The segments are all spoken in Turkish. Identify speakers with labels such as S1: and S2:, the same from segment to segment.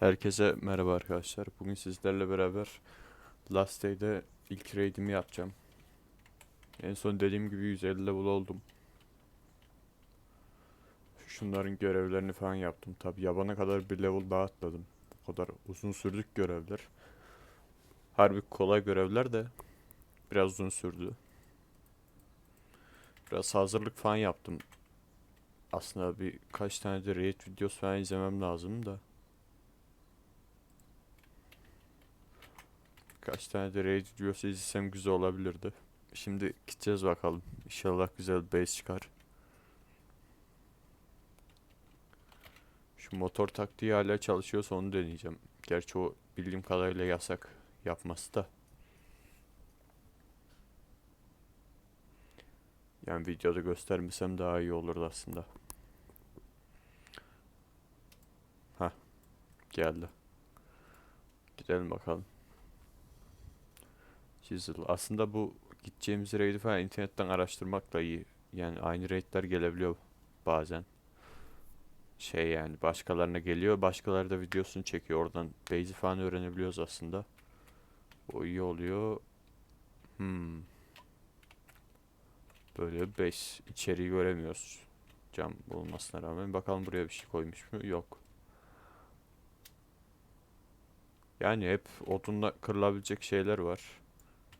S1: Herkese merhaba arkadaşlar. Bugün sizlerle beraber Last Day'de ilk raid'imi yapacağım. En son dediğim gibi 150 level oldum. Şunların görevlerini falan yaptım. Tabi yabana kadar bir level daha atladım. Bu kadar uzun sürdük görevler. Harbi kolay görevler de biraz uzun sürdü. Biraz hazırlık falan yaptım. Aslında birkaç tane de raid videosu falan izlemem lazım da. Kaç tane de raid videosu izlesem güzel olabilirdi. Şimdi gideceğiz bakalım. İnşallah güzel base çıkar. Şu motor taktiği hala çalışıyorsa onu deneyeceğim. Gerçi o bildiğim kadarıyla yasak yapması da. Yani videoda göstermesem daha iyi olurdu aslında. Ha, geldi. Gidelim bakalım. Chisel. Aslında bu gideceğimiz raid'i falan internetten araştırmak da iyi. Yani aynı raid'ler gelebiliyor bazen. Şey yani başkalarına geliyor, başkaları da videosunu çekiyor. Oradan base'i falan öğrenebiliyoruz aslında. O iyi oluyor. Hmm. Böyle bir base. İçeriği göremiyoruz. Cam olmasına rağmen. Bakalım buraya bir şey koymuş mu? Yok. Yani hep odunla kırılabilecek şeyler var.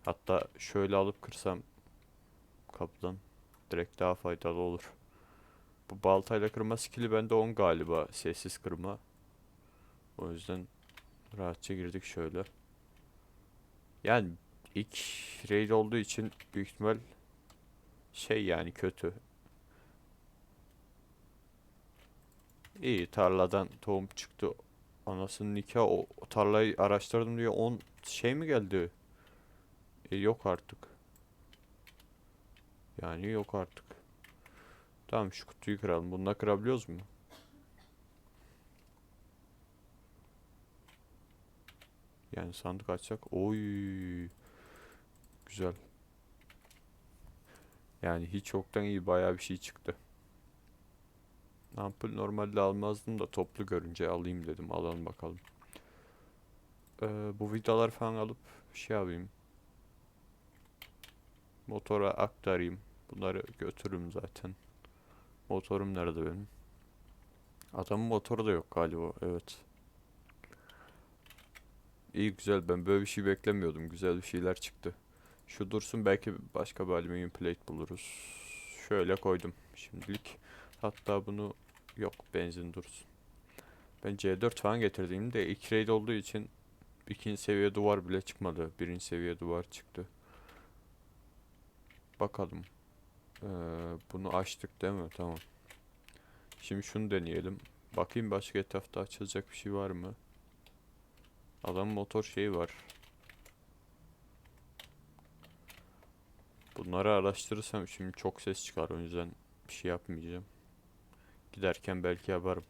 S1: Hatta şöyle alıp kırsam kapıdan direkt daha faydalı olur. Bu baltayla kırma skill'i bende 10 galiba. Sessiz kırma. O yüzden rahatça girdik şöyle. Yani ilk raid olduğu için büyük ihtimal şey yani kötü. İyi tarladan tohum çıktı. Anasının nikahı o tarlayı araştırdım diye 10 şey mi geldi? E, yok artık. Yani yok artık. Tamam şu kutuyu kıralım. Bununla kırabiliyoruz mu? Yani sandık açacak. Oy. Güzel. Yani hiç yoktan iyi bayağı bir şey çıktı. Ampul normalde almazdım da toplu görünce alayım dedim. Alalım bakalım. Ee, bu vidalar falan alıp şey yapayım. Motora aktarayım. Bunları götürürüm zaten. Motorum nerede benim? Adamın motoru da yok galiba. Evet. İyi güzel. Ben böyle bir şey beklemiyordum. Güzel bir şeyler çıktı. Şu dursun belki başka bir alüminyum plate buluruz. Şöyle koydum şimdilik. Hatta bunu yok benzin dursun. Ben C4 falan getirdiğimde ilk raid olduğu için ikinci seviye duvar bile çıkmadı. Birinci seviye duvar çıktı. Bakalım. Ee, bunu açtık değil mi? Tamam. Şimdi şunu deneyelim. Bakayım başka etrafta açılacak bir şey var mı? Adam motor şeyi var. Bunları araştırırsam şimdi çok ses çıkar. O yüzden bir şey yapmayacağım. Giderken belki yaparım.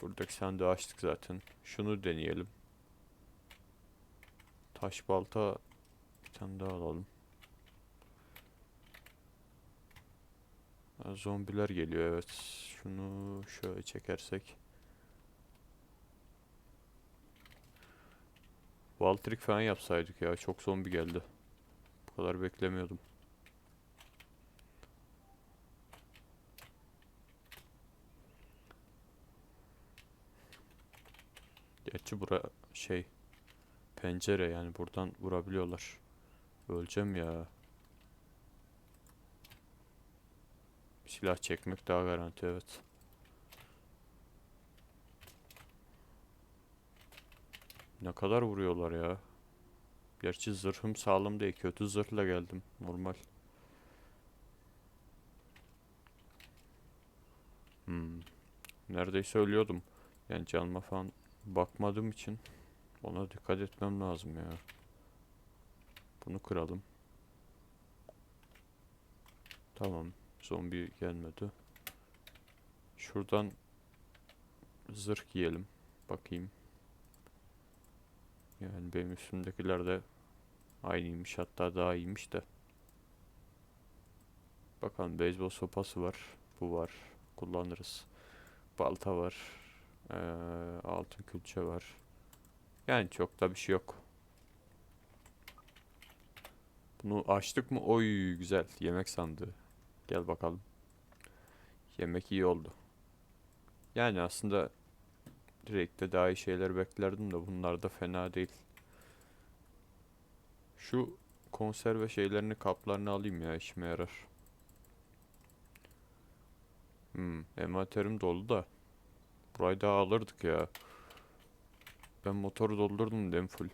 S1: Buradaki sandığı açtık zaten. Şunu deneyelim. Taş balta bir tane daha alalım. Zombiler geliyor evet. Şunu şöyle çekersek. Valtrik falan yapsaydık ya. Çok zombi geldi. Bu kadar beklemiyordum. Gerçi bura şey pencere yani buradan vurabiliyorlar. Öleceğim ya. Silah çekmek daha garanti evet. Ne kadar vuruyorlar ya. Gerçi zırhım sağlam değil. Kötü zırhla geldim. Normal. Hmm. Neredeyse ölüyordum. Yani canıma falan bakmadığım için ona dikkat etmem lazım ya. Bunu kıralım. Tamam. Zombi gelmedi. Şuradan zırh giyelim. Bakayım. Yani benim üstümdekiler de aynıymış. Hatta daha iyiymiş de. Bakalım beyzbol sopası var. Bu var. Kullanırız. Balta var. Ee, altın külçe var. Yani çok da bir şey yok. Bunu açtık mı? Oy güzel. Yemek sandığı. Gel bakalım. Yemek iyi oldu. Yani aslında direkt de daha iyi şeyler beklerdim de bunlar da fena değil. Şu konserve şeylerini kaplarını alayım ya işime yarar. Hmm, envanterim dolu da. Burayı daha alırdık ya. Ben motoru doldurdum dem full.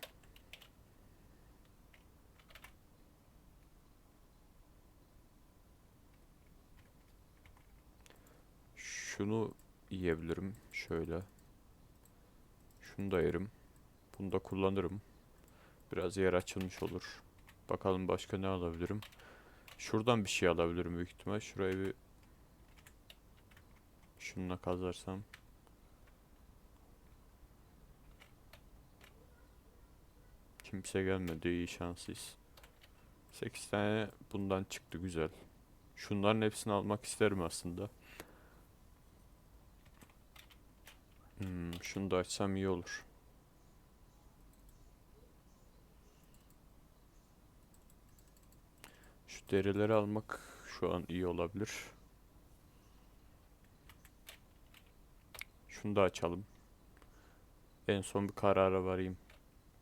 S1: Şunu yiyebilirim. Şöyle. Şunu da yerim. Bunu da kullanırım. Biraz yer açılmış olur. Bakalım başka ne alabilirim. Şuradan bir şey alabilirim büyük ihtimal. Şurayı bir şununla kazarsam. Kimse gelmedi. iyi şanslıyız. 8 tane bundan çıktı güzel. Şunların hepsini almak isterim aslında. Hmm, şunu da açsam iyi olur. Şu derileri almak şu an iyi olabilir. Şunu da açalım. En son bir karara varayım.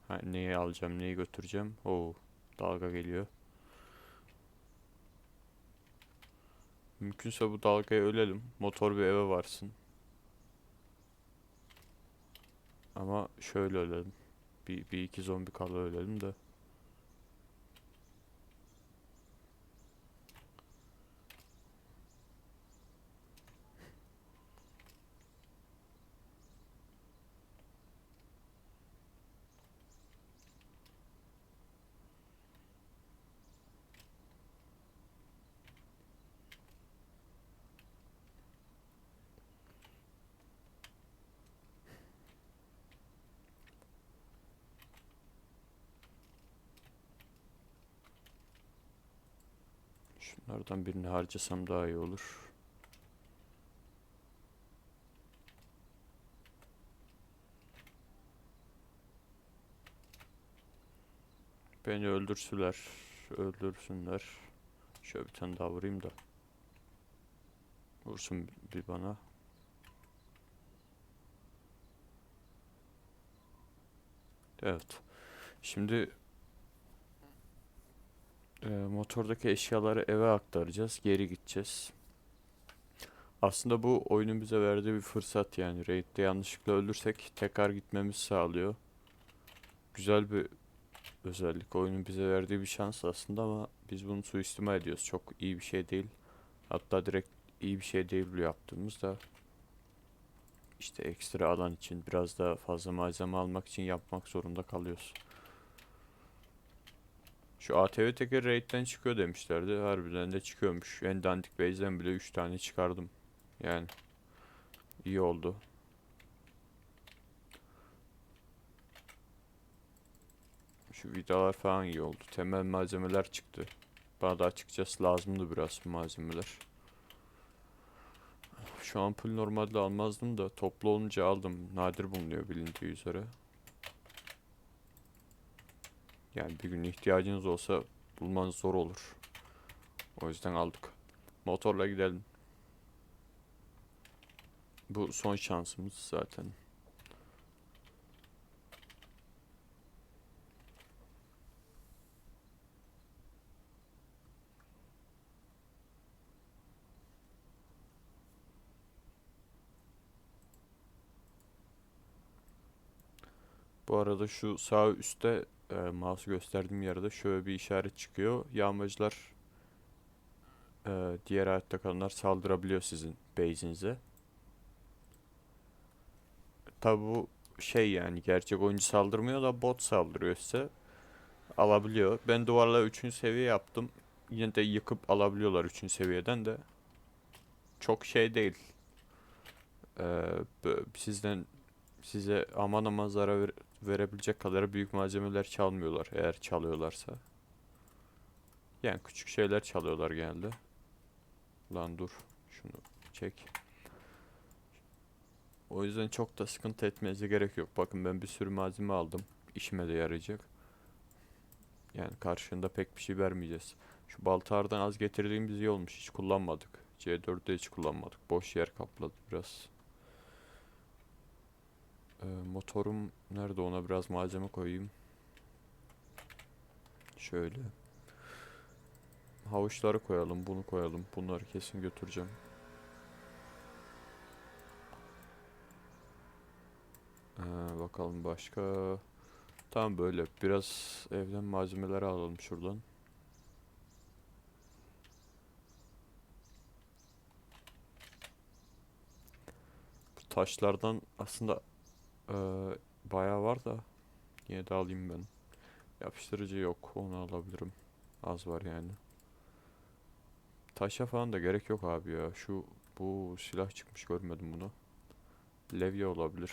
S1: Ha, neyi alacağım, neyi götüreceğim. Oo, dalga geliyor. Mümkünse bu dalgaya ölelim. Motor bir eve varsın. Ama şöyle ölelim. Bir, bir iki zombi kala ölelim de. Şunlardan birini harcasam daha iyi olur. Beni öldürsüler. Öldürsünler. Şöyle bir tane daha vurayım da. Vursun bir bana. Evet. Şimdi e, motordaki eşyaları eve aktaracağız. Geri gideceğiz. Aslında bu oyunun bize verdiği bir fırsat yani. Raid'de yanlışlıkla ölürsek tekrar gitmemizi sağlıyor. Güzel bir özellik. Oyunun bize verdiği bir şans aslında ama biz bunu suistimal ediyoruz. Çok iyi bir şey değil. Hatta direkt iyi bir şey değil bu yaptığımızda. işte ekstra alan için biraz daha fazla malzeme almak için yapmak zorunda kalıyoruz. Şu ATV teker raid'den çıkıyor demişlerdi. Harbiden de çıkıyormuş. En dandik base'den bile 3 tane çıkardım. Yani iyi oldu. Şu vidalar falan iyi oldu. Temel malzemeler çıktı. Bana da açıkçası lazımdı biraz malzemeler. Şu ampul normalde almazdım da toplu olunca aldım. Nadir bulunuyor bilindiği üzere. Yani bir gün ihtiyacınız olsa bulmanız zor olur. O yüzden aldık. Motorla gidelim. Bu son şansımız zaten. Bu arada şu sağ üstte e, mouse gösterdiğim yerde şöyle bir işaret çıkıyor. Yağmacılar e, diğer hayatta kalanlar saldırabiliyor sizin base'inize. Tabi bu şey yani gerçek oyuncu saldırmıyor da bot saldırıyor size. Alabiliyor. Ben duvarla 3. seviye yaptım. Yine de yıkıp alabiliyorlar 3. seviyeden de. Çok şey değil. Ee, sizden size aman aman zarar ver- verebilecek kadar büyük malzemeler çalmıyorlar eğer çalıyorlarsa. Yani küçük şeyler çalıyorlar genelde. Lan dur. Şunu çek. O yüzden çok da sıkıntı etmenize gerek yok. Bakın ben bir sürü malzeme aldım. İşime de yarayacak. Yani karşında pek bir şey vermeyeceğiz. Şu baltardan az getirdiğimiz iyi olmuş. Hiç kullanmadık. C4'de hiç kullanmadık. Boş yer kapladı biraz. Ee, motorum nerede ona biraz malzeme koyayım. Şöyle. Havuçları koyalım, bunu koyalım. Bunları kesin götüreceğim. Ee, bakalım başka. Tamam böyle biraz evden malzemeleri alalım şuradan. Bu taşlardan aslında eee bayağı var da yine de alayım ben. Yapıştırıcı yok, onu alabilirim. Az var yani. Taşa falan da gerek yok abi ya. Şu bu silah çıkmış görmedim bunu. Levye olabilir.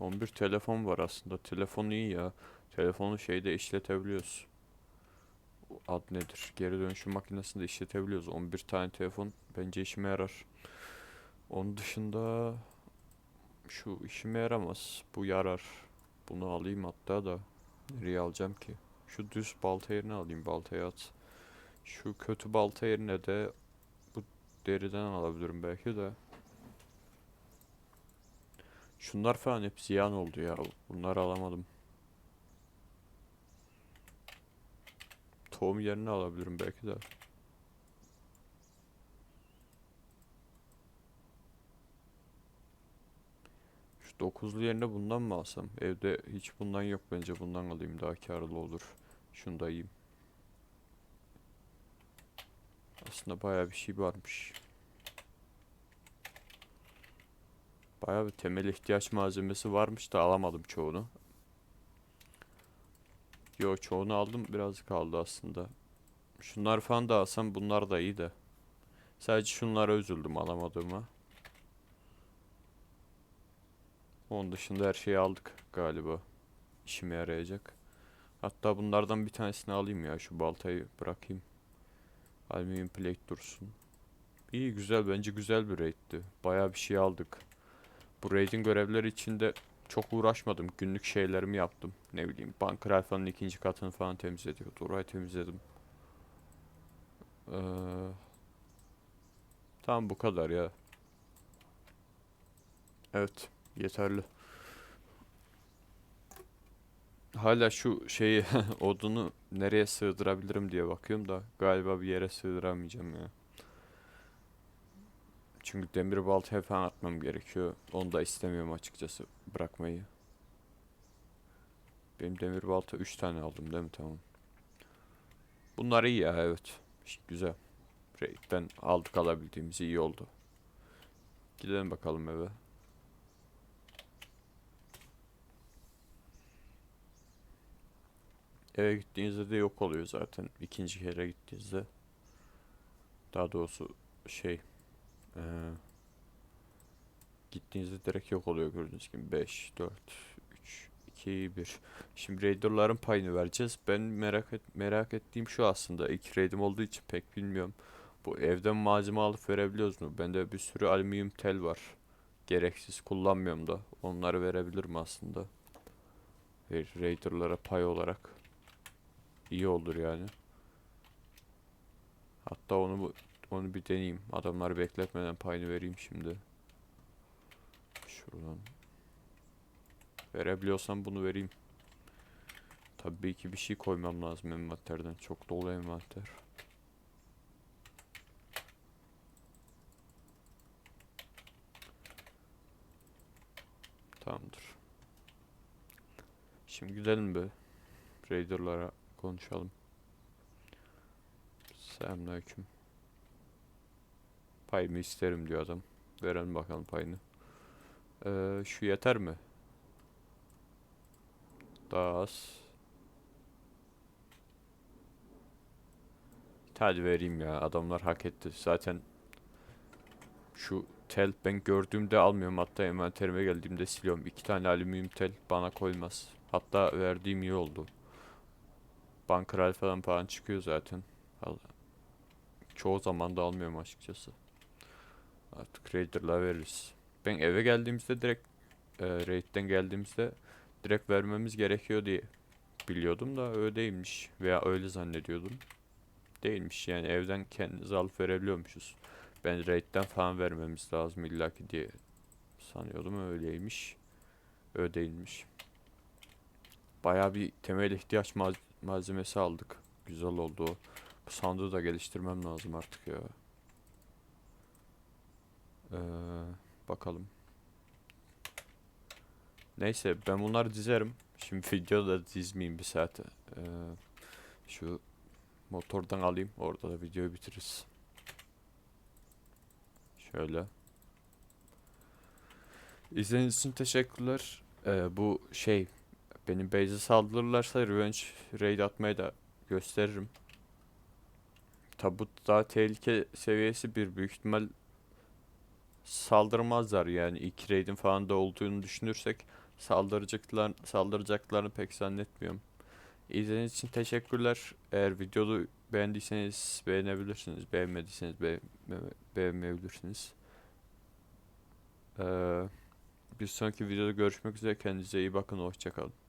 S1: 11 telefon var aslında. Telefon iyi ya. Telefonu şeyde işletebiliyoruz. Ad nedir? Geri dönüşüm makinesinde işletebiliyoruz. 11 tane telefon bence işime yarar. Onun dışında şu işime yaramaz. Bu yarar. Bunu alayım hatta da. Nereye alacağım ki? Şu düz balta yerine alayım. Baltayı at. Şu kötü balta yerine de bu deriden alabilirim belki de. Şunlar falan hep ziyan oldu ya. Bunları alamadım. Tohum yerine alabilirim belki de. Dokuzlu yerine bundan mı alsam? Evde hiç bundan yok bence. Bundan alayım daha karlı olur. Şunu da yiyeyim. Aslında bayağı bir şey varmış. Bayağı bir temel ihtiyaç malzemesi varmış da alamadım çoğunu. Yo çoğunu aldım birazcık kaldı aslında. Şunlar falan da alsam bunlar da iyi de. Sadece şunlara üzüldüm alamadığıma. Onun dışında her şeyi aldık galiba. İşime yarayacak. Hatta bunlardan bir tanesini alayım ya. Şu baltayı bırakayım. Alüminyum plate dursun. İyi güzel bence güzel bir raid'ti. Bayağı bir şey aldık. Bu raid'in görevleri içinde çok uğraşmadım. Günlük şeylerimi yaptım. Ne bileyim Bunker Alpha'nın ikinci katını falan temizledik. Orayı temizledim. Ee, tamam bu kadar ya. Evet yeterli. Hala şu şeyi odunu nereye sığdırabilirim diye bakıyorum da galiba bir yere sığdıramayacağım ya. Çünkü demir baltaya falan atmam gerekiyor. Onu da istemiyorum açıkçası bırakmayı. Benim demir balta 3 tane aldım değil mi? Tamam. Bunlar iyi ya evet. Güzel. Raid'den aldık alabildiğimiz iyi oldu. Gidelim bakalım eve. Eve gittiğinizde de yok oluyor zaten. İkinci kere gittiğinizde. Daha doğrusu şey eee, gittiğinizde direkt yok oluyor gördüğünüz gibi 5 4 3 2 1 Şimdi Raider'ların payını vereceğiz. Ben merak et, merak ettiğim şu aslında. İlk raid'im olduğu için pek bilmiyorum. Bu evden malzeme alıp verebiliyoruz mu? Bende bir sürü alüminyum tel var. Gereksiz kullanmıyorum da. Onları verebilirim aslında. Raider'lara pay olarak. İyi olur yani. Hatta onu onu bir deneyeyim. Adamları bekletmeden payını vereyim şimdi. Şuradan. Verebiliyorsam bunu vereyim. Tabii ki bir şey koymam lazım envanterden. Çok dolu envanter. Tamamdır. Şimdi gidelim bir. Raider'lara konuşalım. Selamünaleyküm. Payımı isterim diyor adam. Verelim bakalım payını. Ee, şu yeter mi? Daha az. Hadi vereyim ya. Adamlar hak etti. Zaten şu tel ben gördüğümde almıyorum. Hatta envanterime geldiğimde siliyorum. İki tane alüminyum tel bana koymaz. Hatta verdiğim iyi oldu. Bunker Alpha'dan falan çıkıyor zaten. Çoğu zaman da almıyorum açıkçası. Artık Raider'la veririz. Ben eve geldiğimizde direkt e, Raid'den geldiğimizde direkt vermemiz gerekiyor diye biliyordum da öyle değilmiş. Veya öyle zannediyordum. Değilmiş yani evden kendiniz alıp verebiliyormuşuz. Ben Raid'den falan vermemiz lazım illaki diye sanıyordum öyleymiş. Öyle Bayağı bir temel ihtiyaç maz- malzemesi aldık. Güzel oldu. Bu sandığı da geliştirmem lazım artık ya. Ee, bakalım. Neyse ben bunları dizerim. Şimdi videoda dizmeyeyim bir saate. Ee, şu motordan alayım. Orada da videoyu bitiririz. Şöyle. İzlediğiniz için teşekkürler. Ee, bu şey benim base'e saldırırlarsa revenge raid atmayı da gösteririm. Tabut daha tehlike seviyesi bir büyük ihtimal saldırmazlar yani ilk raid'in falan da olduğunu düşünürsek saldıracaklar saldıracaklarını pek zannetmiyorum. İzlediğiniz için teşekkürler. Eğer videoyu beğendiyseniz beğenebilirsiniz. Beğenmediyseniz be beğenmeyebilirsiniz. Ee, bir sonraki videoda görüşmek üzere. Kendinize iyi bakın. Hoşçakalın.